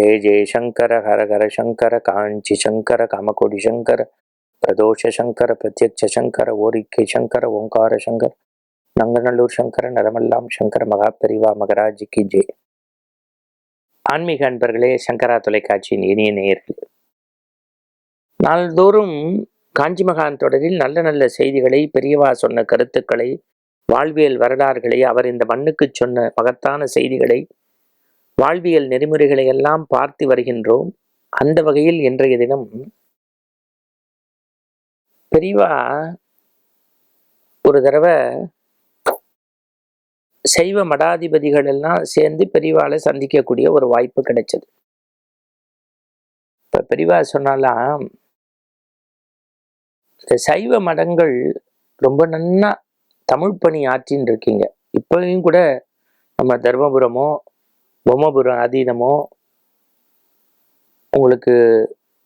ஜெய ஜெயசங்கர ஹரஹர சங்கர காஞ்சி சங்கர காமகோடி சங்கர பிரதோஷ சங்கர பிரத்யக்ஷ சங்கர ஓரிக்கை சங்கர ஓங்கார சங்கர் நங்கநல்லூர் சங்கர நரமெல்லாம் சங்கர மகாபெரிவா மகராஜிக்கு ஜெய் ஆன்மீக அன்பர்களே சங்கரா தொலைக்காட்சியின் இனிய நேயர்கள். நாள்தோறும் காஞ்சி மகான் தொடரில் நல்ல நல்ல செய்திகளை பெரியவா சொன்ன கருத்துக்களை வாழ்வியல் வரலாறுகளை அவர் இந்த மண்ணுக்கு சொன்ன மகத்தான செய்திகளை வாழ்வியல் நெறிமுறைகளை எல்லாம் பார்த்து வருகின்றோம். அந்த வகையில் இன்றைய தினம் பெரியவா ஒரு தடவை சைவ மடாதிபதிகள் எல்லாம் சேர்ந்து பெரியவாளை சந்திக்கக்கூடிய ஒரு வாய்ப்பு கிடைச்சது. இப்போ பெரியவா சொன்னாலாம் இந்த சைவ மடங்கள் ரொம்ப நன்னா தமிழ் பணி ஆற்றின்னு இருக்கீங்க இப்பயும் கூட நம்ம தர்மபுரமோ பொம்மபுரம் அதீதமோ உங்களுக்கு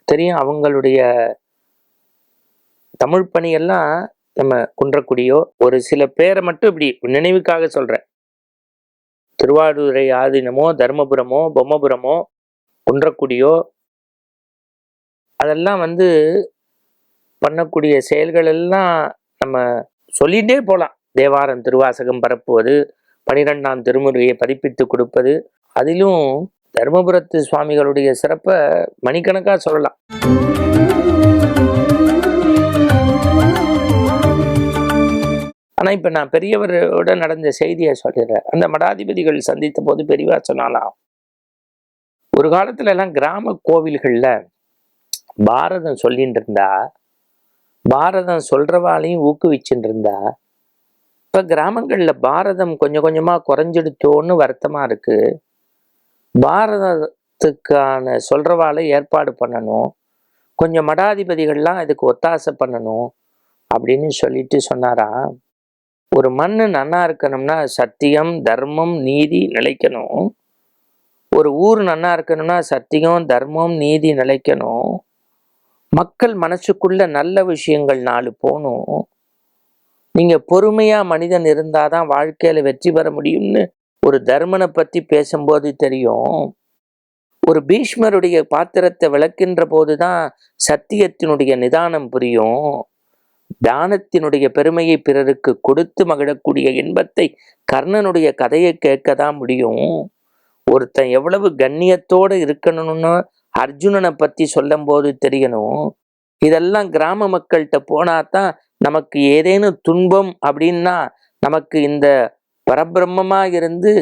தெரியும் அவங்களுடைய தமிழ் பணியெல்லாம் நம்ம குன்றக்குடியோ ஒரு சில பேரை மட்டும் இப்படி நினைவுக்காக சொல்கிறேன் திருவாரூரை ஆதீனமோ தர்மபுரமோ பொம்மபுரமோ குன்றக்குடியோ அதெல்லாம் வந்து பண்ணக்கூடிய செயல்கள் எல்லாம் நம்ம சொல்லிகிட்டே போகலாம். தேவாரம் திருவாசகம் பரப்புவது பனிரெண்டாம் திருமுறையை பதிப்பித்து கொடுப்பது அதிலும் தர்மபுரத்து சுவாமிகளுடைய சிறப்பை மணிக்கணக்காக சொல்லலாம். ஆனால் இப்போ நான் பெரியவரோட நடந்த செய்தியை சொல்லிடுறேன் அந்த மடாதிபதிகள் சந்தித்த போது பெரியவா சொன்னாலாம் ஒரு காலத்துல எல்லாம் கிராம கோவில்களில் பாரதம் சொல்லிட்டு இருந்தா பாரதம் சொல்கிறவாளையும் ஊக்குவிச்சுட்டு இருந்தா இப்போ கிராமங்களில் பாரதம் கொஞ்சம் கொஞ்சமாக குறைஞ்சிடுத்தோன்னு வருத்தமாக இருக்கு. பாரதத்துக்கான சொல்றவாளை ஏற்பாடு பண்ணணும். கொஞ்சம் மடாதிபதிகள்லாம் இதுக்கு ஒத்தாசை பண்ணணும் அப்படின்னு சொல்லிட்டு சொன்னாரா? ஒரு மண்ணு நன்னா இருக்கணும்னா சத்தியம் தர்மம் நீதி நிலைக்கணும். ஒரு ஊர் நன்னா இருக்கணும்னா சத்தியம் தர்மம் நீதி நிலைக்கணும். மக்கள் மனசுக்குள்ள நல்ல விஷயங்கள் நாலு போகணும். நீங்கள் பொறுமையாக மனிதன் இருந்தாதான் வாழ்க்கையில் வெற்றி பெற முடியும்னு ஒரு தர்மனை பற்றி பேசும்போது தெரியும். ஒரு பீஷ்மருடைய பாத்திரத்தை விளக்கின்ற போது தான் சத்தியத்தினுடைய நிதானம் புரியும். தானத்தினுடைய பெருமையை பிறருக்கு கொடுத்து மகிழக்கூடிய இன்பத்தை கர்ணனுடைய கதையை கேட்க தான் முடியும். ஒருத்தன் எவ்வளவு கண்ணியத்தோடு இருக்கணும்னு அர்ஜுனனை பற்றி சொல்லும் போது தெரியணும். இதெல்லாம் கிராம மக்கள்கிட்ட போனாதான் நமக்கு ஏதேனும் துன்பம் அப்படின்னா நமக்கு இந்த பரபிரம்மமாக இருந்து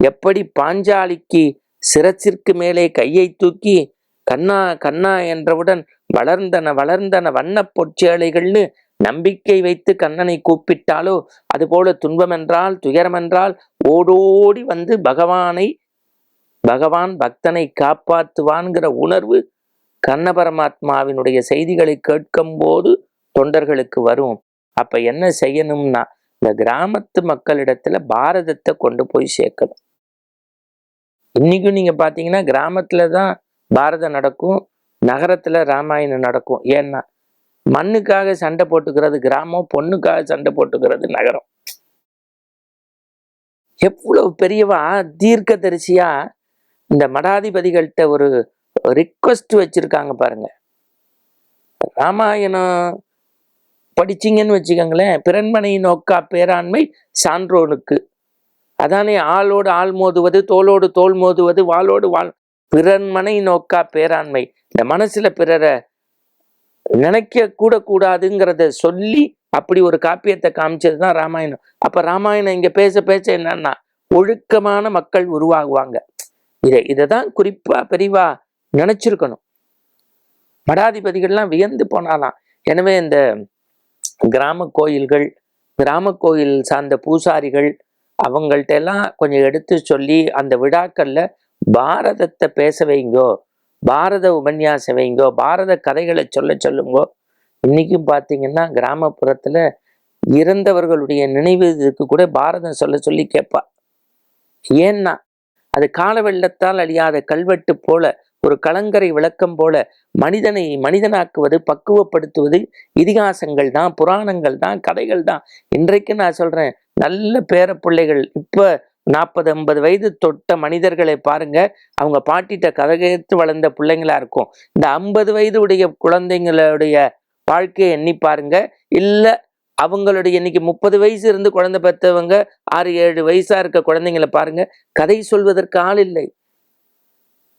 எப்படி பாஞ்சாலிக்கு சிரச்சிற்கு மேலே கையை தூக்கி கண்ணா கண்ணா என்றவுடன் வளர்ந்தன வளர்ந்தன வண்ண பொற்சேலைகள்னு நம்பிக்கை வைத்து கண்ணனை கூப்பிட்டாலோ அதுபோல துன்பம் என்றால் துயரம் என்றால் ஓடோடி வந்து பகவானை பகவான் பக்தனை காப்பாற்றுவான்கிற உணர்வு கண்ண பரமாத்மாவினுடைய செய்திகளை கேட்கும் போது தொண்டர்களுக்கு வரும். அப்ப என்ன செய்யணும்னா இந்த கிராமத்து மக்களிடத்துல பாரதத்தை கொண்டு போய் சேர்க்கணும். இன்னைக்கும் நீங்க பாத்தீங்கன்னா கிராமத்துல தான் பாரதம் நடக்கும் நகரத்துல ராமாயணம் நடக்கும். ஏன்னா மண்ணுக்காக சண்டை போட்டுக்கிறது கிராமம் பொண்ணுக்காக சண்டை போட்டுக்கிறது நகரம். எவ்வளவு பெரியவா தீர்க்க தரிசியா இந்த மடாதிபதிகள்கிட்ட ஒரு ரிக்வஸ்ட் வச்சிருக்காங்க பாருங்க. ராமாயணம் படிச்சிங்கன்னு வச்சுக்கோங்களேன். பிறன்மனை நோக்கா பேராண்மை சான்றோனுக்கு. அதானே ஆளோடு ஆள் மோதுவது தோளோடு தோல் மோதுவது வாளோடு வாழ் பிறன்மனை நோக்கா பேராண்மை. இந்த மனசுல பிறரை நினைக்க கூட கூடாதுங்கிறத சொல்லி அப்படி ஒரு காப்பியத்தை காமிச்சது தான் ராமாயணம். அப்ப ராமாயணம் இங்க பேச பேச என்னன்னா ஒழுக்கமான மக்கள் உருவாகுவாங்க. இதை இதை தான் குறிப்பா பெரிவா நினைச்சிருக்கணும். மடாதிபதிகள்லாம் வியந்து போனாலாம். எனவே இந்த கிராம கோயில்கள் கிராம கோயில் சார்ந்த பூசாரிகள் அவங்கள்ட்ட எல்லாம் கொஞ்சம் எடுத்து சொல்லி அந்த விழாக்களில் பாரதத்தை பேச வைங்கோ பாரத உபன்யாசம் வைங்கோ பாரத கதைகளை சொல்ல சொல்லுங்கோ. இன்னைக்கும் பார்த்தீங்கன்னா கிராமப்புறத்தில் இறந்தவர்களுடைய நினைவு இதுக்கு கூட பாரதம் சொல்ல சொல்லி கேட்பா. ஏன்னா அது கால வெள்ளத்தால் அழியாத கல்வெட்டு போல ஒரு கலங்கரை விளக்கம் போல மனிதனை மனிதனாக்குவது பக்குவப்படுத்துவது இதிகாசங்கள் தான் புராணங்கள் தான் கதைகள் தான். இன்றைக்கு நான் சொல்றேன் நல்ல பேர பிள்ளைகள் இப்போ நாற்பது ஐம்பது வயது தொட்ட மனிதர்களை பாருங்க. அவங்க பாட்டிட்ட கதகத்து வளர்ந்த பிள்ளைங்களா இருக்கும். இந்த ஐம்பது வயது உடைய குழந்தைங்களுடைய வாழ்க்கையை எண்ணி பாருங்க. இல்லை அவங்களுடைய இன்னைக்கு முப்பது வயசு இருந்து குழந்தை பெற்றவங்க ஆறு ஏழு வயசா இருக்க குழந்தைங்களை பாருங்க. கதை சொல்வதற்கு ஆள் இல்லை.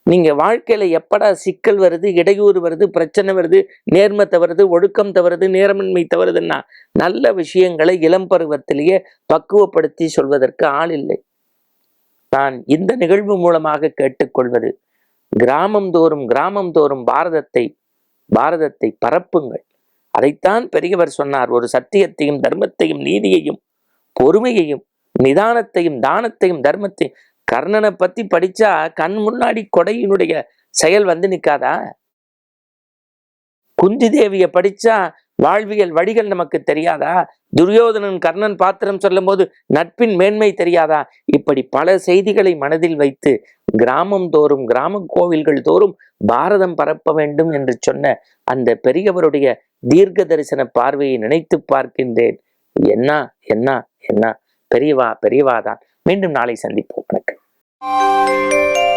நீங்க வாழ்க்கையில எப்படா சிக்கல் வருது இடையூறு வருது பிரச்சனை வருது நேர்மை தவறுது ஒழுக்கம் தவறுது நேரமின்மை தவறுதுன்னா நல்ல விஷயங்களை இளம் பருவத்திலேயே பக்குவப்படுத்தி சொல்வதற்கு ஆள் இல்லை. நான் இந்த நிகழ்வு மூலமாக கேட்டுக்கொள்வது கிராமம் தோறும் கிராமம் தோறும் பாரதத்தை பாரதத்தை பரப்புங்கள். அதைத்தான் பெரியவர் சொன்னார் ஒரு சத்தியத்தையும் தர்மத்தையும் நீதியையும் பொறுமையையும் நிதானத்தையும் தானத்தையும் தர்மத்தையும் கர்ணனை பத்தி படிச்சா கண் முன்னாடி கொடையினுடைய செயல் வந்து நிக்காதா? குந்தி தேவியை படிச்சா வாழ்வியல் வழிகள் நமக்கு தெரியாதா? துரியோதனன் கர்ணன் பாத்திரம் சொல்லும் போது நட்பின் மேன்மை தெரியாதா? இப்படி பல செய்திகளை மனதில் வைத்து கிராமம் தோறும் கிராம கோவில்கள் தோறும் பாரதம் பரப்ப வேண்டும் என்று சொன்ன அந்த பெரியவருடைய தீர்க்க தரிசன பார்வையை நினைத்து பார்க்கின்றேன். என்ன என்ன என்ன? பெரியவா பெரியவாதான் மீண்டும் நாளை சந்திப்போம். Música